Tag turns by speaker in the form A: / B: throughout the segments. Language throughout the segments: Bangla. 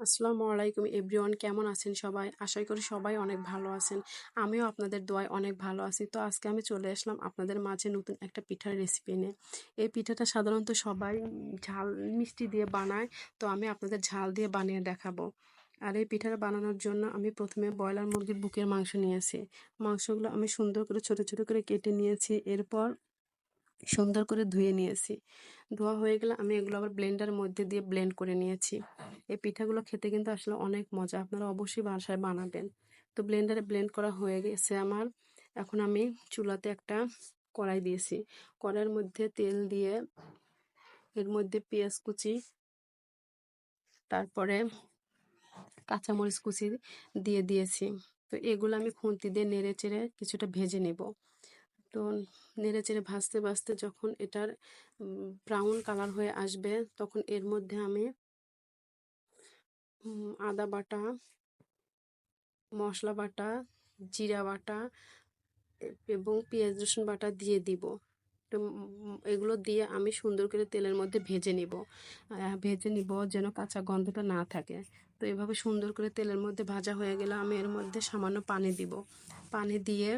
A: আসসালামু আলাইকুম এভরিওয়ান, কেমন আছেন সবাই? আশা করি সবাই অনেক ভালো আছেন। আমিও আপনাদের দোয়ায় অনেক ভালো আছি। তো আজকে আমি চলে আসলাম আপনাদের মাঝে নতুন একটা পিঠার রেসিপি নিয়ে। এই পিঠাটা সাধারণত সবাই ঝাল, মিষ্টি দিয়ে বানায়। তো আমি আপনাদের ঝাল দিয়ে বানিয়ে দেখাবো। আর এই পিঠাটা বানানোর জন্য আমি প্রথমে ব্রয়লার মুরগির বুকের মাংস নিয়েছি। মাংসগুলো আমি সুন্দর করে, ছোট ছোট করে কেটে নিয়েছি। এরপর সুন্দর করে ধুয়ে নিয়েছি। ধোয়া হয়ে গেলে আমি এগুলো আবার ব্লেন্ডার মধ্যে দিয়ে ব্লেন্ড করে নিয়েছি। এই পিঠাগুলো খেতে কিন্তু আসলে অনেক মজা। আপনারা অবশ্যই বাসায় বানাবেন। তো ব্লেন্ডারে ব্লেন্ড করা হয়ে গেছে আমার। এখন আমি চুলাতে একটা কড়াই দিয়েছি। কড়াইয়ের মধ্যে তেল দিয়ে এর মধ্যে পেঁয়াজ কুচি, তারপরে কাঁচামরিচ কুচি দিয়ে দিয়েছি। তো এগুলো আমি খুন্তি দিয়ে নেড়ে চেড়ে কিছুটা ভেজে নেব। তো নেড়ে চেড়ে ভাজতে ভাজতে যখন এটার ব্রাউন কালার হয়ে আসবে, তখন এর মধ্যে আমি আদা বাটা, মশলা বাটা, জিরা বাটা এবং পেঁয়াজ, রসুন বাটা দিয়ে দিব। এগুলো দিয়ে আমি সুন্দর করে তেলের মধ্যে ভেজে নিব। ভেজে নিব যেন কাঁচা গন্ধটা না থাকে। তো এভাবে সুন্দর করে তেলের মধ্যে ভাজা হয়ে গেলে আমি এর মধ্যে সামান্য পানি দিব। পানি দিয়ে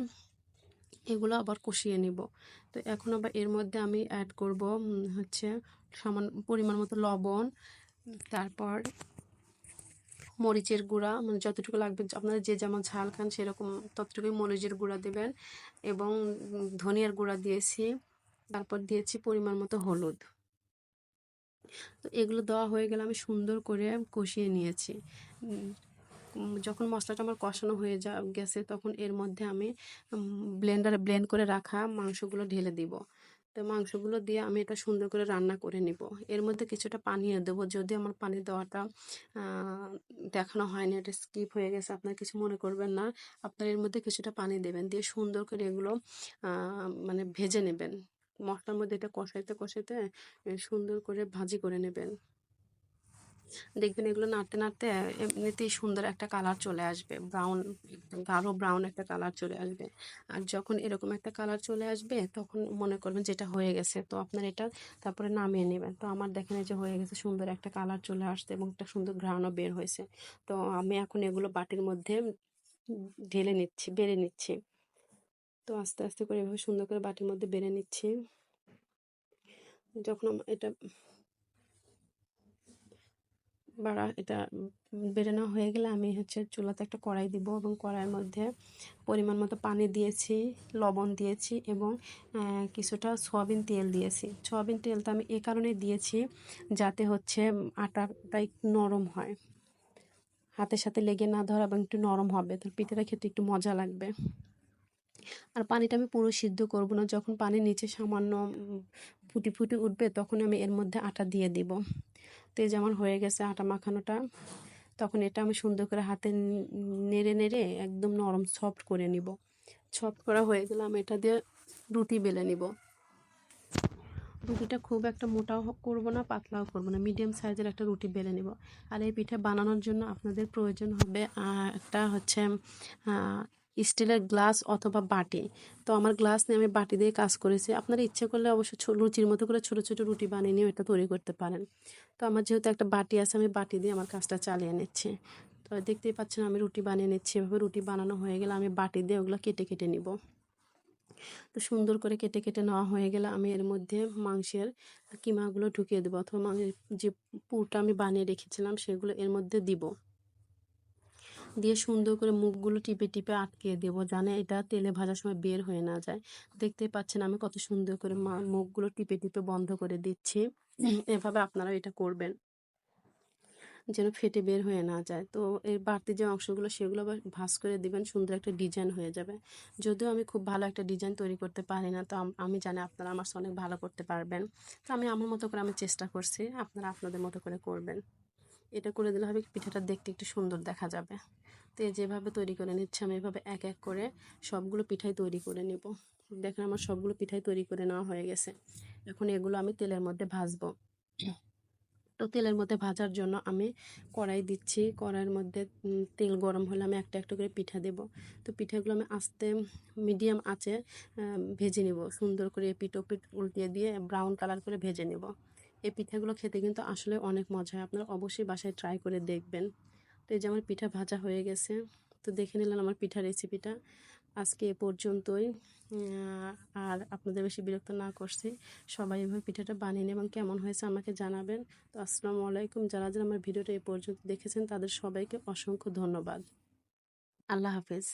A: এগুলো আবার কষিয়ে নিব। তো এখন আবার এর মধ্যে আমি অ্যাড করব হচ্ছে সামান্য পরিমাণ মতো লবণ, তারপর মরিচের গুঁড়া মানে যতটুকু লাগবে, আপনারা যে যেমন ঝাল খান সেরকম ততটুকুই মরিচের গুঁড়া দেবেন এবং ধনিয়ার গুঁড়া দিয়েছি, তারপর দিয়েছি পরিমাণ মতো হলুদ। তো এগুলো দেওয়া হয়ে গেলে আমি সুন্দর করে কষিয়ে নিয়েছি। যখন মশলাটা আমার কষানো হয়ে যা, গেছে তখন এর মধ্যে আমি ব্লেন্ডারে ব্লেন্ড করে রাখা মাংসগুলো ঢেলে দিব। তো মাংসগুলো দিয়ে আমি এটা সুন্দর করে রান্না করে নিব। এর মধ্যে কিছুটা পানিও দেবো। যদি আমার পানি দেওয়াটা দেখানো হয়নি, এটা স্কিপ হয়ে গেছে, আপনার কিছু মনে করবেন না। আপনার এর মধ্যে কিছুটা পানি দেবেন, দিয়ে সুন্দর করে এগুলো মানে ভেজে নেবেন। মশলার মধ্যে এটা কষাইতে কষাইতে সুন্দর করে ভাজি করে নেবেন। দেখবেন এগুলো নাড়তে নাড়তে এমনিতেই সুন্দর একটা কালার চলে আসবে। ব্রাউন গাঢ় ব্রাউন একটা কালার চলে আসবে। আর যখন এরকম একটা কালার চলে আসবে, তখন মনে করবেন যেটা হয়ে গেছে। তো আপনার এটা তারপরে নামিয়ে নেবেন। তো আমার দেখেন যে হয়ে গেছে, সুন্দর একটা কালার চলে আসছে এবং একটা সুন্দর ঘ্রাণও বের হয়েছে। তো আমি এখন এগুলো বাটির মধ্যে ঢেলে নিচ্ছি, বেড়ে নিচ্ছি। তো আস্তে আস্তে করে এভাবে সুন্দর করে বাটির মধ্যে বেড়ে নিচ্ছি। যখন এটা বাড়া, এটা নেওয়া হয়ে গেলে আমি হচ্ছে চুলাতে একটা কড়াই দিব এবং কড়াইয়ের মধ্যে পরিমাণ মতো পানি দিয়েছি, লবণ দিয়েছি এবং কিছুটা সয়াবিন তেল দিয়েছি। সয়াবিন তেলটা আমি এ কারণে দিয়েছি যাতে হচ্ছে আটাটা একটু নরম হয়। হাতের সাথে লেগে না ধরা এবং একটু নরম হবে তো পিঠাটা খেতে একটু মজা লাগবে। আর পানিটা আমি পুরো সিদ্ধ করব না, যখন পানি নিচে সামান্য ফুটি ফুটি উঠবে তখন আমি এর মধ্যে আটা দিয়ে দিব। তেজ আমার হয়ে গেছে আটা মাখানোটা। তখন এটা আমি সুন্দর করে হাতে নেড়ে নেড়ে একদম নরম সফট করে নিব। সফট করা হয়ে গেলে আমি এটা দিয়ে রুটি বেলে নিব। রুটিটা খুব একটা মোটাও করব না, পাতলাও করব না মিডিয়াম সাইজের একটা রুটি বেলে নিব। আর এই পিঠা বানানোর জন্য আপনাদের প্রয়োজন হবে একটা হচ্ছে স্টিলের গ্লাস অথবা বাটি। তো আমার গ্লাস নিয়ে আমি বাটি দিয়ে কাজ করেছি। আপনারা ইচ্ছে করলে অবশ্য লুচির মতো করে ছোটো ছোটো রুটি বানিয়ে নিয়ে এটা তৈরি করতে পারেন। তো আমার যেহেতু একটা বাটি আছে, আমি বাটি দিয়ে আমার কাজটা চালিয়ে নিচ্ছি। তো দেখতেই পাচ্ছেন আমি রুটি বানিয়ে নিচ্ছি। এভাবে রুটি বানানো হয়ে গেলে আমি বাটি দিয়ে ওগুলো কেটে কেটে নিব। তো সুন্দর করে কেটে কেটে নেওয়া হয়ে গেলে আমি এর মধ্যে মাংসের কিমাগুলো ঢুকিয়ে দেবো অথবা মাংসের যে পুরটা আমি বানিয়ে রেখেছিলাম, সেগুলো এর মধ্যে দিব। দিয়ে সুন্দর করে মুখগুলো টিপে টিপে আটকে দেব জানে এটা তেলে ভাজার সময় বের হয়ে না যায়। দেখতে পাচ্ছেন আমি কত সুন্দর করে মুখগুলো টিপে টিপে বন্ধ করে দিচ্ছি। এভাবে আপনারাও এটা করবেন। যেন ফেটে বের হয়ে না যায়। তো এর বাড়তি যে অংশগুলো, সেগুলো আবার ভাস করে দিবেন, সুন্দর একটা ডিজাইন হয়ে যাবে। যদিও আমি খুব ভালো একটা ডিজাইন তৈরি করতে পারি না, তো আমি জানি আপনারা আমার অনেক ভালো করতে পারবেন। তো আমি আমার মতো করে আমি চেষ্টা করছি, আপনারা আপনাদের মতো করে করবেন। এটা করে দিলে হবে পিঠাটা দেখতে একটু সুন্দর দেখা যাবে। তো যেভাবে তৈরি করে নিচ্ছে, আমি এভাবে এক এক করে সবগুলো পিঠাই তৈরি করে নেব। দেখেন আমার সবগুলো পিঠাই তৈরি করে নেওয়া হয়ে গেছে। এখন এগুলো আমি তেলের মধ্যে ভাজবো। তো তেলের মধ্যে ভাজার জন্য আমি কড়াই দিচ্ছি। কড়াইয়ের মধ্যে তেল গরম হলে আমি একটা একটা করে পিঠা দেব। তো পিঠাগুলো আমি আস্তে মিডিয়াম আঁচে ভেজে নেব। সুন্দর করে পিঠ পিঠ উল্টিয়ে দিয়ে ব্রাউন কালার করে ভেজে নেব। এই পিঠাগুলো খেতে কিন্তু আসলে অনেক মজা হয়। আপনারা অবশ্যই বাসায় ট্রাই করে দেখবেন। তো এই যে আমার পিঠা ভাজা হয়ে গেছে, তো দেখে নিলেন আমার পিঠা রেসিপিটা আজকে এ পর্যন্তই। আর আপনাদের বেশি বিরক্ত না করছি, সবাই এভাবে পিঠাটা বানিয়ে নেবেন কেমন হয়েছে আমাকে জানাবেন। তো আসসালামু আলাইকুম, যারা যারা আমার ভিডিওটা এ পর্যন্ত দেখেছেন, তাদের সবাইকে অসংখ্য ধন্যবাদ। আল্লাহ হাফেজ।